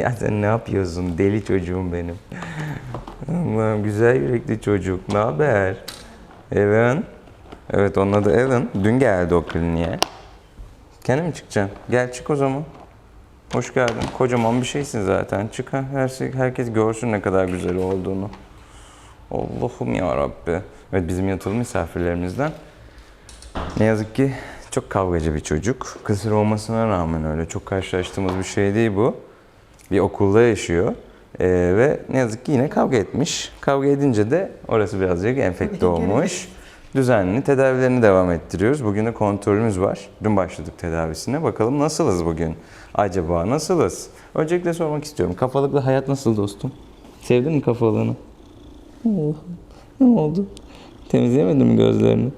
ya sen ne yapıyorsun deli çocuğum benim. Allah'ım güzel yürekli çocuk. Ne haber? Evan. Evet onun adı Evan. Dün geldi o kliniğe. Kendi mi çıkacaksın? Gel çık o zaman. Hoş geldin. Kocaman bir şeysin zaten. Çık ha. Her şey, herkes görsün ne kadar güzel olduğunu. Allah'ım ya Rabbi. Evet bizim yatılı misafirlerimizden. Ne yazık ki çok kavgacı bir çocuk. Kısır olmasına rağmen öyle çok karşılaştığımız bir şey değil bu. Bir okulda yaşıyor. Ee, ve ne yazık ki yine kavga etmiş. Kavga edince de orası birazcık enfekte olmuş. Düzenli tedavilerini devam ettiriyoruz. Bugün de kontrolümüz var. Dün başladık tedavisine. Bakalım nasılız bugün? Acaba nasılız? Öncelikle sormak istiyorum. Kafalıklı hayat nasıl dostum? Sevdin mi kafalığını? Oh, ne oldu? Temizleyemedin mi gözlerini?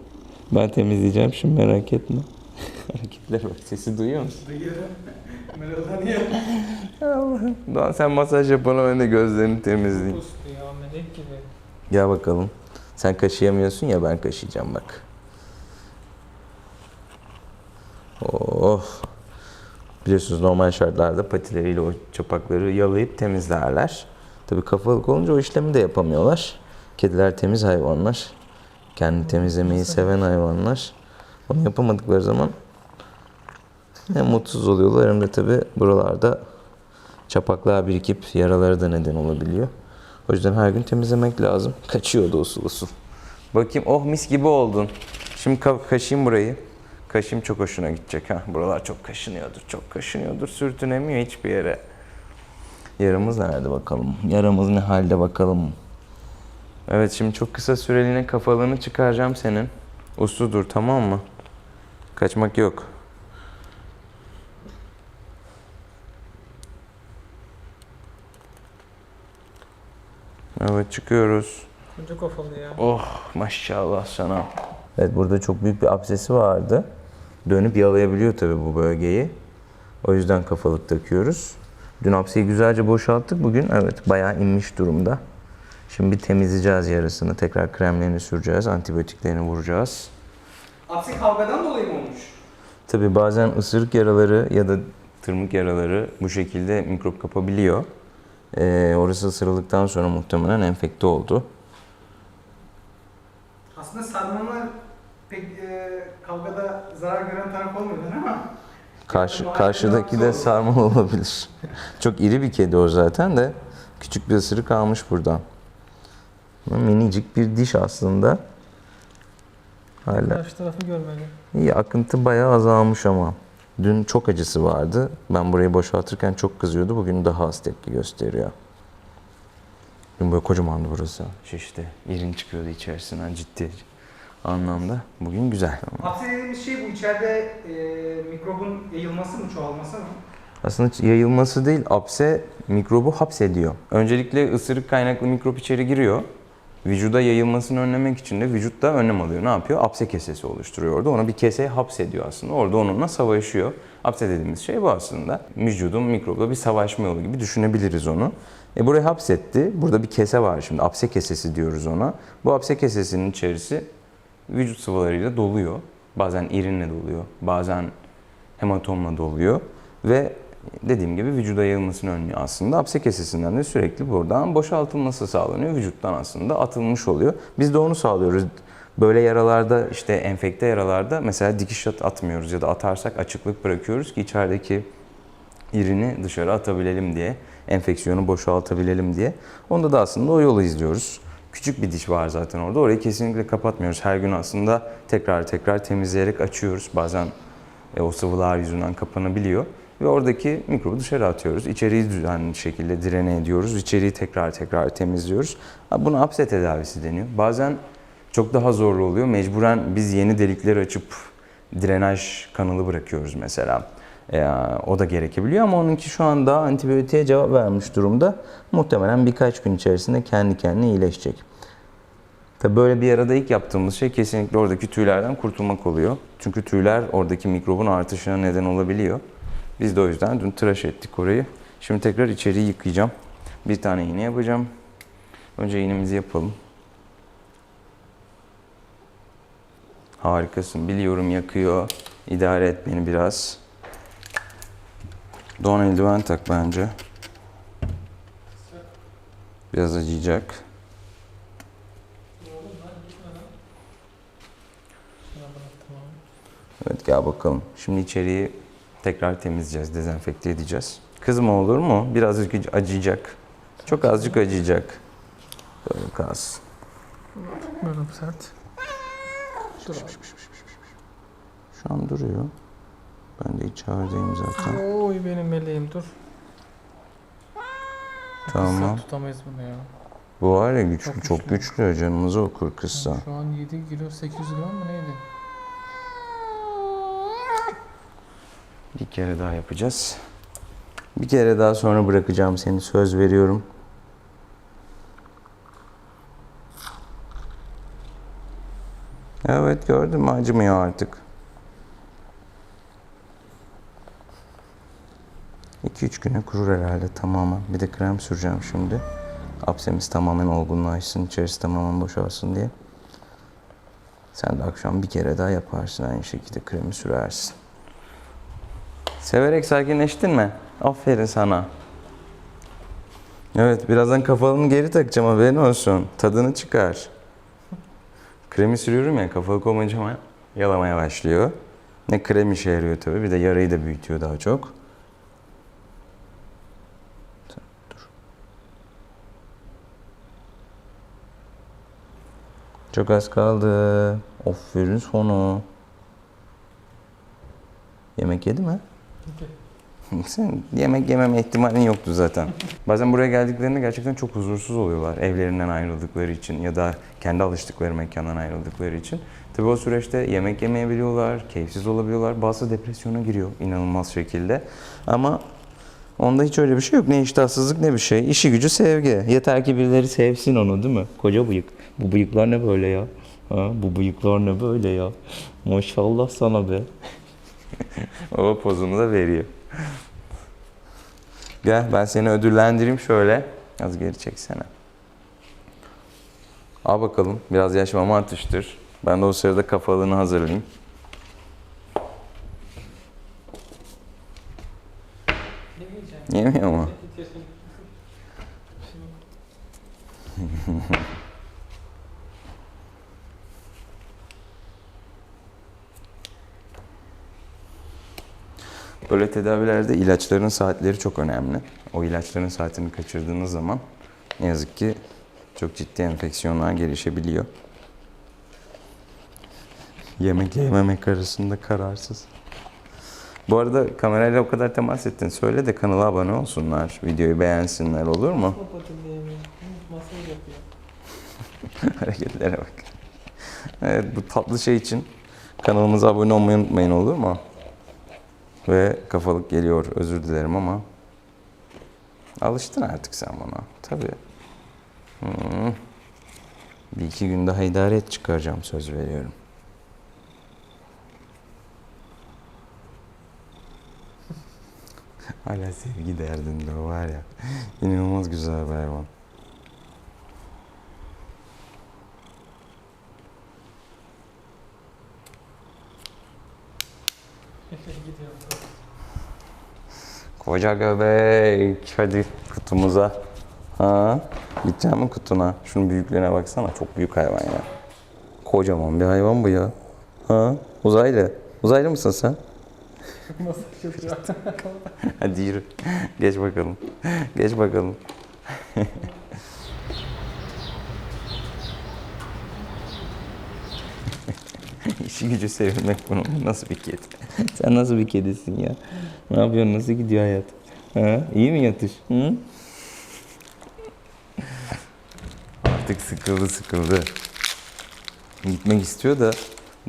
Ben temizleyeceğim şimdi merak etme. Hareketler bak sesi duyuyor musun? Duyuyorum. Mırıldanıyor. Allah'ım. Doğan sen masaj yapana ben de gözlerini temizleyeyim. Ustu ya melek gibi. Gel bakalım. Sen kaşıyamıyorsun ya ben kaşıyacağım bak. Oh. Biliyorsunuz normal şartlarda patileriyle o çapakları yalayıp temizlerler. Tabii kafalık olunca o işlemi de yapamıyorlar. Kediler temiz hayvanlar. Kendi temizlemeyi seven hayvanlar. Onu yapamadıkları zaman hem mutsuz oluyorlar hem de tabii buralarda çapaklığa birikip yaraları da neden olabiliyor. O yüzden her gün temizlemek lazım. Kaçıyordu usul usul. Bakayım oh mis gibi oldun. Şimdi ka- kaşıyım burayı. Kaşım çok hoşuna gidecek ha. Buralar çok kaşınıyordur, çok kaşınıyordur. Sürtünemiyor hiçbir yere. Yaramız nerede bakalım? Yaramız ne halde bakalım? Evet şimdi çok kısa süreliğine kafalığını çıkaracağım senin. Uslu dur tamam mı? Kaçmak yok. Evet çıkıyoruz. Koca kafalı ya. Oh maşallah sana. Evet burada çok büyük bir absesi vardı. Dönüp yalayabiliyor tabii bu bölgeyi. O yüzden kafalık takıyoruz. Dün apseyi güzelce boşalttık. Bugün evet bayağı inmiş durumda. Şimdi bir temizleyeceğiz yarısını. Tekrar kremlerini süreceğiz. Antibiyotiklerini vuracağız. Aksi kavgadan dolayı mı olmuş? Tabii bazen ısırık yaraları ya da tırmık yaraları bu şekilde mikrop kapabiliyor. Ee, orası ısırıldıktan sonra muhtemelen enfekte oldu. Aslında sarmalar pek e, kavgada zarar gören taraf olmuyorlar ama Karşı, karşıdaki de sarma olabilir. Çok iri bir kedi o zaten de küçük bir ısırık almış buradan. Minicik bir diş aslında. Hala karşı tarafı görmeli. iyi akıntı bayağı azalmış ama. Dün çok acısı vardı. Ben burayı boşaltırken çok kızıyordu. Bugün daha az tepki gösteriyor. Dün böyle kocamandı burası. Şişti. İrin çıkıyordu içerisinden ciddi anlamda. Bugün güzel. Hapse dediğimiz şey bu içeride e, mikrobun yayılması mı çoğalması mı? Aslında yayılması değil, apse mikrobu hapsediyor. Öncelikle ısırık kaynaklı mikrop içeri giriyor. Vücuda yayılmasını önlemek için de vücutta önlem alıyor. Ne yapıyor? Apse kesesi oluşturuyor orada. Ona bir keseye hapsediyor aslında. Orada onunla savaşıyor. Apse dediğimiz şey bu aslında. Vücudun mikrobla bir savaşma yolu gibi düşünebiliriz onu. E burayı hapsetti. Burada bir kese var şimdi. Apse kesesi diyoruz ona. Bu apse kesesinin içerisi vücut sıvılarıyla doluyor. Bazen irinle doluyor. Bazen hematomla doluyor ve dediğim gibi vücuda yayılmasını önlüyor aslında. Apse kesesinden de sürekli buradan boşaltılması sağlanıyor. Vücuttan aslında atılmış oluyor. Biz de onu sağlıyoruz. Böyle yaralarda işte enfekte yaralarda mesela dikiş at atmıyoruz ya da atarsak açıklık bırakıyoruz ki içerideki irini dışarı atabilelim diye, enfeksiyonu boşaltabilelim diye. Onda da aslında o yolu izliyoruz. Küçük bir diş var zaten orada. Orayı kesinlikle kapatmıyoruz. Her gün aslında tekrar tekrar temizleyerek açıyoruz. Bazen e, o sıvılar yüzünden kapanabiliyor. Ve oradaki mikrobu dışarı atıyoruz. İçeriği düzenli şekilde direne ediyoruz. İçeriği tekrar tekrar temizliyoruz. Buna apse tedavisi deniyor. Bazen çok daha zorlu oluyor. Mecburen biz yeni delikler açıp drenaj kanalı bırakıyoruz mesela. E, o da gerekebiliyor ama onunki şu anda antibiyotiğe cevap vermiş durumda. Muhtemelen birkaç gün içerisinde kendi kendine iyileşecek. Tabii böyle bir yarada ilk yaptığımız şey kesinlikle oradaki tüylerden kurtulmak oluyor. Çünkü tüyler oradaki mikrobun artışına neden olabiliyor. Biz de o yüzden dün tıraş ettik orayı. Şimdi tekrar içeriği yıkayacağım. Bir tane iğne yapacağım. Önce iğnemizi yapalım. Harikasın. Biliyorum yakıyor. İdare et beni biraz. Don eldiven tak bence. Biraz acıyacak. Evet gel bakalım. Şimdi içeriği tekrar temizleyeceğiz, dezenfekte edeceğiz. Kızma olur mu? Birazcık acıyacak. Çok azıcık acıyacak. Böyle kalsın. Böyle sert. Dur. Şu an duruyor. Ben de içerideyim zaten. Oy benim meleğim dur. Tamam. Kızsa tutamayız bunu ya. Bu var ya güçlü, Çok çok güçlü. Canımızı okur kızsa. Şu an 7 kilo 800 gram mı neydi? Bir kere daha yapacağız. Bir kere daha sonra bırakacağım seni. Söz veriyorum. Evet gördün mü acımıyor artık. 2-3 güne kurur herhalde tamamen. Bir de krem süreceğim şimdi. Apsemiz tamamen olgunlaşsın, içerisi tamamen boşalsın diye. Sen de akşam bir kere daha yaparsın aynı şekilde kremi sürersin. Severek sakinleştin mi? Aferin sana. Evet, birazdan kafalını geri takacağım haberin olsun. Tadını çıkar. Kremi sürüyorum ya, kafalık olmayınca yalamaya başlıyor. Ne krem işe yarıyor tabii, bir de yarayı da büyütüyor daha çok. Dur. Çok az kaldı. Aferin sana. Yemek yedi mi? Sen yemek yememe ihtimalin yoktu zaten. Bazen buraya geldiklerinde gerçekten çok huzursuz oluyorlar. Evlerinden ayrıldıkları için ya da kendi alıştıkları mekandan ayrıldıkları için. Tabii o süreçte yemek yemeyebiliyorlar, keyifsiz olabiliyorlar. Bazı depresyona giriyor inanılmaz şekilde. Ama onda hiç öyle bir şey yok. Ne iştahsızlık ne bir şey. İşi gücü sevgi. Yeter ki birileri sevsin onu değil mi? Koca bıyık. Bu bıyıklar ne böyle ya? Ha, bu bıyıklar ne böyle ya? Maşallah sana be. o pozunu da veriyor. Gel ben seni ödüllendireyim şöyle. Az geri çeksene. Al bakalım biraz yaş mama atıştır. Ben de o sırada kafalığını hazırlayayım. Yemiyor mu? Böyle tedavilerde ilaçların saatleri çok önemli. O ilaçların saatini kaçırdığınız zaman ne yazık ki çok ciddi enfeksiyonlar gelişebiliyor. Yemek yememek arasında kararsız. Bu arada kamerayla o kadar temas ettin. Söyle de kanala abone olsunlar. Videoyu beğensinler olur mu? Hareketlere bak. Evet bu tatlı şey için kanalımıza abone olmayı unutmayın olur mu? Ve kafalık geliyor özür dilerim ama alıştın artık sen buna. Tabii. Hmm. Bir iki gün daha idare et çıkaracağım söz veriyorum. Hala sevgi derdinde var ya. İnanılmaz güzel bir hayvan. Koca göbek. Hadi kutumuza. Ha? Gideceğim mi kutuna? Şunun büyüklüğüne baksana. Çok büyük hayvan ya. Kocaman bir hayvan bu ya. Ha? Uzaylı. Uzaylı mısın sen? Yapıyor. Hadi yürü. Geç bakalım. Geç bakalım. İşi gücü sevilmek bunun. Nasıl bir kedi? Sen nasıl bir kedisin ya? Ne yapıyorsun? Nasıl gidiyor hayat? Ha? İyi mi yatış? Hı? Artık sıkıldı sıkıldı. Gitmek istiyor da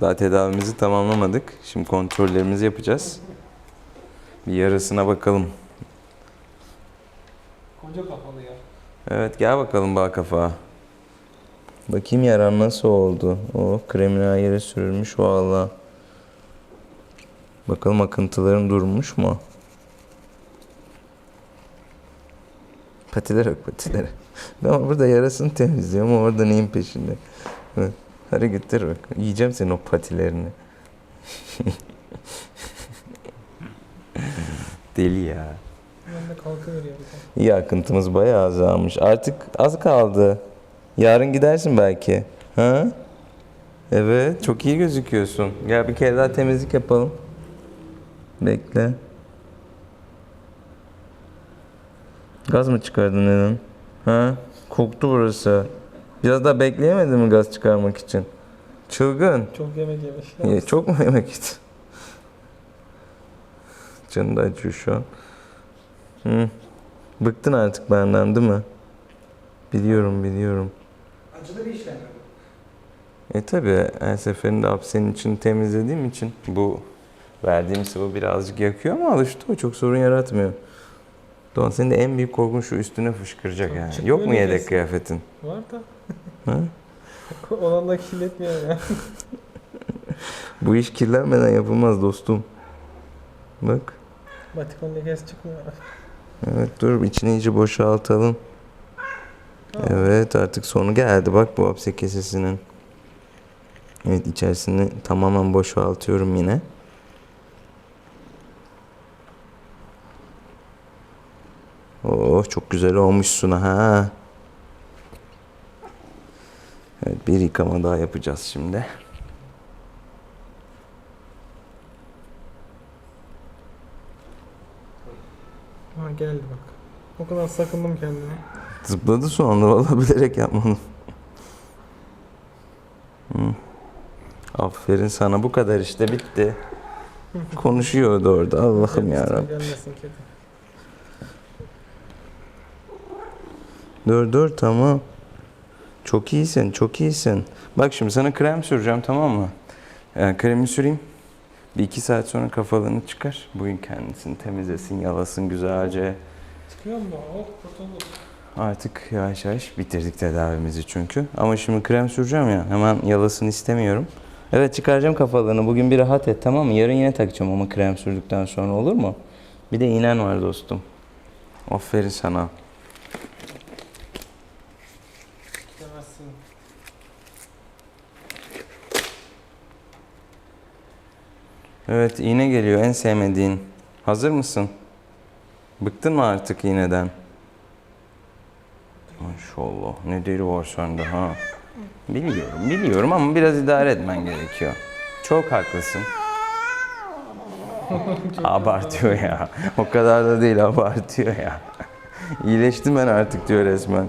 daha tedavimizi tamamlamadık. Şimdi kontrollerimizi yapacağız. Bir yarasına bakalım. Koca kafalı ya. Evet gel bakalım bağ kafa. Bakayım yaran nasıl oldu. Oh kremini her yere sürülmüş valla. Bakalım akıntıların durmuş mu? Patilere bak patilere. Ben burada yarasını temizliyorum o orada neyin peşinde. Bak, Hareketlere bak. Yiyeceğim senin o patilerini. Deli ya. Ben de kalkıveriyor. İyi akıntımız bayağı azalmış. Artık az kaldı. Yarın gidersin belki. Ha? Evet, çok iyi gözüküyorsun. Gel bir kere daha temizlik yapalım. Bekle. Gaz mı çıkardın neden? Ha? Koktu burası. Biraz daha bekleyemedin mi gaz çıkarmak için? Çılgın. Çok yemek yemiş. Niye, çok mu yemek yedin? Canı da acıyor şu an. Hı. Bıktın artık benden değil mi? Biliyorum biliyorum. Acılı bir işlem? E tabi her seferinde hapsenin için temizlediğim için bu verdiğim sıvı birazcık yakıyor ama alıştı o çok sorun yaratmıyor. Doğan senin de en büyük korkun şu üstüne fışkıracak Çok yani. Yok mu yedek nefes. kıyafetin? Var da. Ha? Olan da kirletmiyor ya. Bu iş kirlenmeden yapılmaz dostum. Bak. Batikon lekesi çıkmıyor. Evet dur içini iyice boşaltalım. Evet artık sonu geldi bak bu hapse kesesinin. Evet içerisini tamamen boşaltıyorum yine. Oh çok güzel olmuşsun ha. Evet bir yıkama daha yapacağız şimdi. Ha geldi bak. O kadar sakındım kendime. Zıpladı sonra valla bilerek yapmadım. Hı. Aferin sana bu kadar işte bitti. Konuşuyordu orada Allah'ım. Gelmesin kedi. Dur dur tamam. Çok iyisin çok iyisin. Bak şimdi sana krem süreceğim tamam mı? Ee, kremi süreyim. Bir iki saat sonra kafalığını çıkar. Bugün kendisini temizlesin, yalasın güzelce. Çıkıyor mu? Oh kurtulduk. Artık yavaş yavaş bitirdik tedavimizi çünkü. Ama şimdi krem süreceğim ya hemen yalasını istemiyorum. Evet çıkaracağım kafalığını. Bugün bir rahat et tamam mı? Yarın yine takacağım ama krem sürdükten sonra olur mu? Bir de iğnen var dostum. Aferin sana. Demezsin. Evet iğne geliyor en sevmediğin. Hazır mısın? Bıktın mı artık iğneden? Maşallah ne deri var sende ha. Biliyorum biliyorum ama biraz idare etmen gerekiyor. Çok haklısın. abartıyor ya. O kadar da değil abartıyor ya. İyileştim ben artık diyor resmen.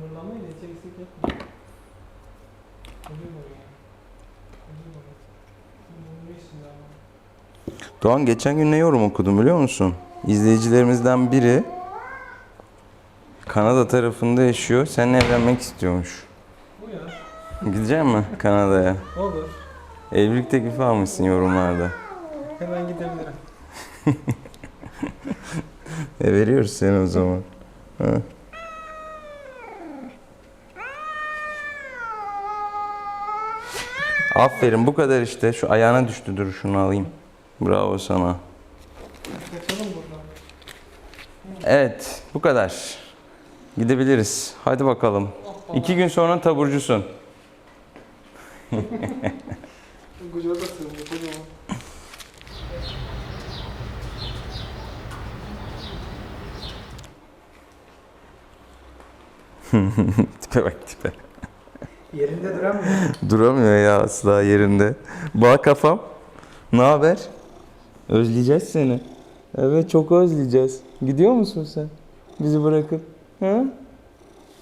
Mırlamayı da hiç eksik etme. Oluyor mu ya? Oluyor mu? Oluyor şimdi ama. Doğan geçen gün ne yorum okudum biliyor musun? İzleyicilerimizden biri Kanada tarafında yaşıyor. Seninle evlenmek istiyormuş. Bu ya. Gidecek mi Kanada'ya? Olur. Evlilik teklifi almışsın yorumlarda. Hemen gidebilirim. E veriyoruz seni o zaman. Ha. Aferin bu kadar işte. Şu ayağına düştü dur şunu alayım. Bravo sana. Evet bu kadar. Gidebiliriz. Hadi bakalım. İki gün sonra taburcusun. Tipe bak tipe. Yerinde duramıyor. Duramıyor ya asla yerinde. Bağ kafam. Ne haber? Özleyeceğiz seni. Evet çok özleyeceğiz. Gidiyor musun sen? Bizi bırakıp. Ha?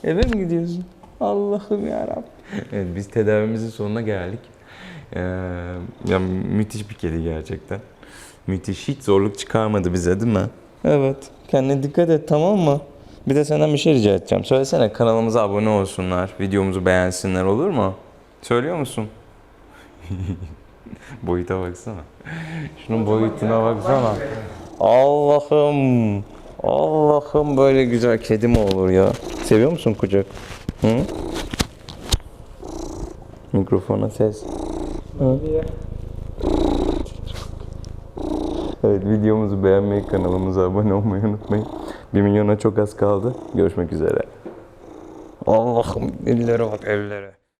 Eve mi gidiyorsun? Allah'ım ya Evet biz tedavimizin sonuna geldik. Ee, ya müthiş bir kedi gerçekten. Müthiş. Hiç zorluk çıkarmadı bize değil mi? Evet. Kendine dikkat et tamam mı? Bir de senden bir şey rica edeceğim. Söylesene kanalımıza abone olsunlar. Videomuzu beğensinler olur mu? Söylüyor musun? Boyuta baksana. Şunun boyutuna baksana. Allah'ım. Allah'ım böyle güzel kedi mi olur ya? Seviyor musun kucak? Hı? Mikrofona ses. Diye. Evet videomuzu beğenmeyi, kanalımıza abone olmayı unutmayın. 1 milyona çok az kaldı. Görüşmek üzere. Allah'ım ellere bak ellere.